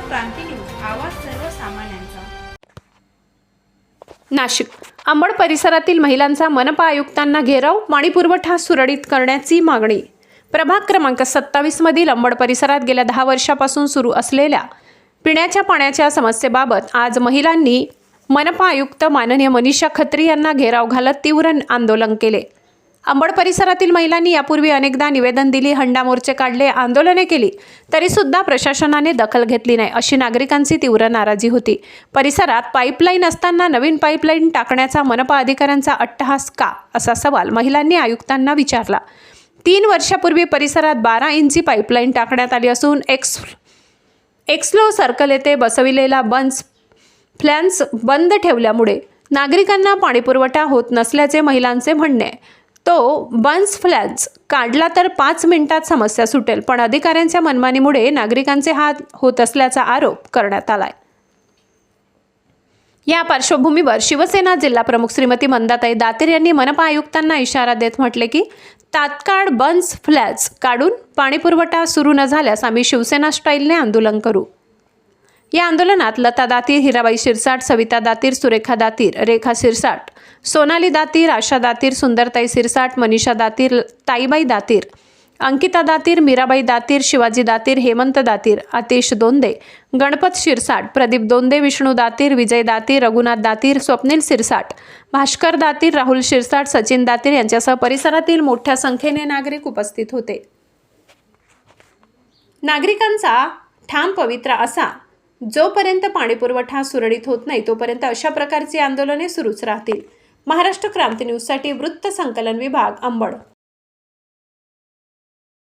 क्रांती news आवाज सर्वसामान्यांचा. नाशिक. अंबड परिसरातील महिलांचा मनपा आयुक्तांना घेराव पाणीपुरवठा सुरळीत करण्याची मागणी. प्रभाग क्रमांक सत्तावीसमधील अंबड परिसरात गेल्या दहा वर्षापासून सुरू असलेल्या पिण्याच्या पाण्याच्या समस्येबाबत आज महिलांनी मनपा आयुक्त माननीय मनीषा खत्री यांना घेराव घालत तीव्र आंदोलन केले. अंबड परिसरातील महिलांनी यापूर्वी अनेकदा निवेदन दिली हंडा मोर्चे काढले आंदोलने केली. तरीसुद्धा प्रशासनाने दखल घेतली नाही अशी नागरिकांची तीव्र नाराजी होती. परिसरात पाईपलाईन असताना नवीन पाईपलाईन टाकण्याचा मनपा अधिकाऱ्यांचा अट्टहास का? असा सवाल महिलांनी आयुक्तांना विचारला. तीन वर्षापूर्वी परिसरात बारा इंची पाईपलाईन टाकण्यात आली असून एक्स एक्सलो सर्कल येथे बसविलेला बन्स फ्लॅन्स बंद ठेवल्यामुळे नागरिकांना पाणीपुरवठा होत नसल्याचे महिलांचे म्हणणे. आहे. तो बन्स फ्लॅट्स काढला तर पाच मिनिटात समस्या सुटेल. पण अधिकाऱ्यांच्या मनमानीमुळे नागरिकांचे हात होत असल्याचा आरोप करण्यात आलाय. या पार्श्वभूमीवर शिवसेना जिल्हा प्रमुख श्रीमती मंदाताई दातीर यांनी मनपा आयुक्तांना इशारा देत म्हटले की तात्काळ बन्स फ्लॅट्स काढून पाणीपुरवठा सुरू न झाल्यास आम्ही शिवसेना स्टाईलने आंदोलन करू. या आंदोलनात लता दातीर हिराबाई शिरसाट सविता दातीर सुरेखा दातीर रेखा शिरसाट सोनाली दातीर आशा दातीर सुंदरताई शिरसाट मनीषा दातीर ताईबाई दातीर अंकिता दातीर मीराबाई दातीर शिवाजी दातीर हेमंत दातीर आतिश दोंदे गणपत शिरसाट प्रदीप दोंदे विष्णू दातीर विजय दातीर रघुनाथ दातीर स्वप्नील शिरसाट भास्कर दातीर राहुल शिरसाट सचिन दातीर यांच्यासह परिसरातील मोठ्या संख्येने नागरिक उपस्थित होते. नागरिकांचा ठाम पवित्रा असा जोपर्यंत पाणीपुरवठा सुरळीत होत नाही तोपर्यंत अशा प्रकारची आंदोलने सुरूच राहतील. महाराष्ट्र क्रांती न्यूजसाठी वृत्त संकलन विभाग अंबड.